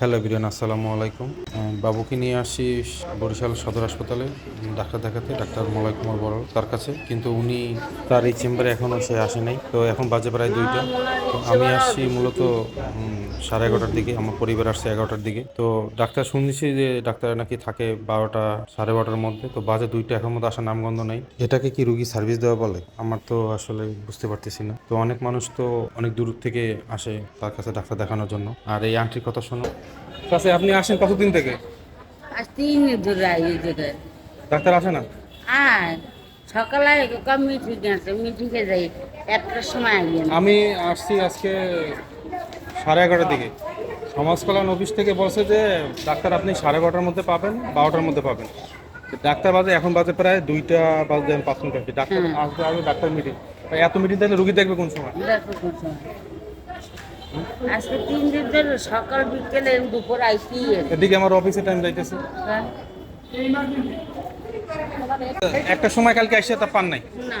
Hello বিরিয়ান আসসালামু আলাইকুম। বাবুকে নিয়ে আসি বরিশাল সদর হাসপাতালে ডাক্তার দেখাতে, ডাক্তার মলয় কুমার বড় তার কাছে। কিন্তু উনি তার এই চেম্বারে এখনও সে আসে নাই। তো এখন বাজে প্রায় দুইটা। তো আমি আসছি মূলত সাড়ে এগারোটার দিকে আমার পরিবার আসছে এগারোটার দিকে। তো ডাক্তার শুনছি যে ডাক্তার নাকি থাকে বারোটা সাড়ে বারোটার মধ্যে। তো বাজে দুইটা এখন মধ্যে আসার নামগন্ধ নেই। এটাকে কি রুগী সার্ভিস দেওয়া বলে? আমার তো আসলে বুঝতে পারতেছি না। তো অনেক মানুষ তো অনেক দূর থেকে আসে তার কাছে ডাক্তার দেখানোর জন্য। আর এই আন্টির কথা শোনো। কাছে আপনি আসেন কতদিন থেকে? তিন ধরে ডাক্তার আসে না? আর সকালে কম মিটিং আছে মিটিংয়ে যাই একটার সময় আমি আসছি আজকে সাড়ে এগারোটার দিকে। সমাজ কল্যাণ অফিস থেকে বলছে যে ডাক্তার আপনি সাড়ে এগারোটার মধ্যে পাবেন বারোটার মধ্যে পাবেন। ডাক্তার বাজে এখন বাজে প্রায় দুইটা বাজে আমি পাঁচ মিনিট আসছি ডাক্তার আসবে আসবে ডাক্তার মিটিং এত মিটিং দেখলে রুগী দেখবে কোন সময়? আজকে তিন দিন ধরে সকাল বিকেলে দুপুর আইসি এদিকে আমার অফিসে টাইম যাইতেছে। একটা সময় কালকে আসছে তা পান নাই। না।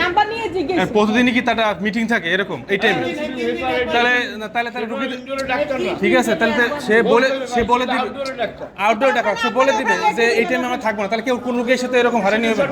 নাম্বার নিয়ে জিজ্ঞেস প্রতিদিনই কি তারা মিটিং থাকে? এরকম? এই টাইমে তাহলে তাহলে তাহলে রুগী ঠিক আছে তাহলে সে বলে সে বলে দিবে। আউটডোর ডাক্তার সে বলে দিবে যে এই টাইমে আমরা থাকব না। তাহলে কেউ কোন রোগীর সাথে এরকম হারানি হবে?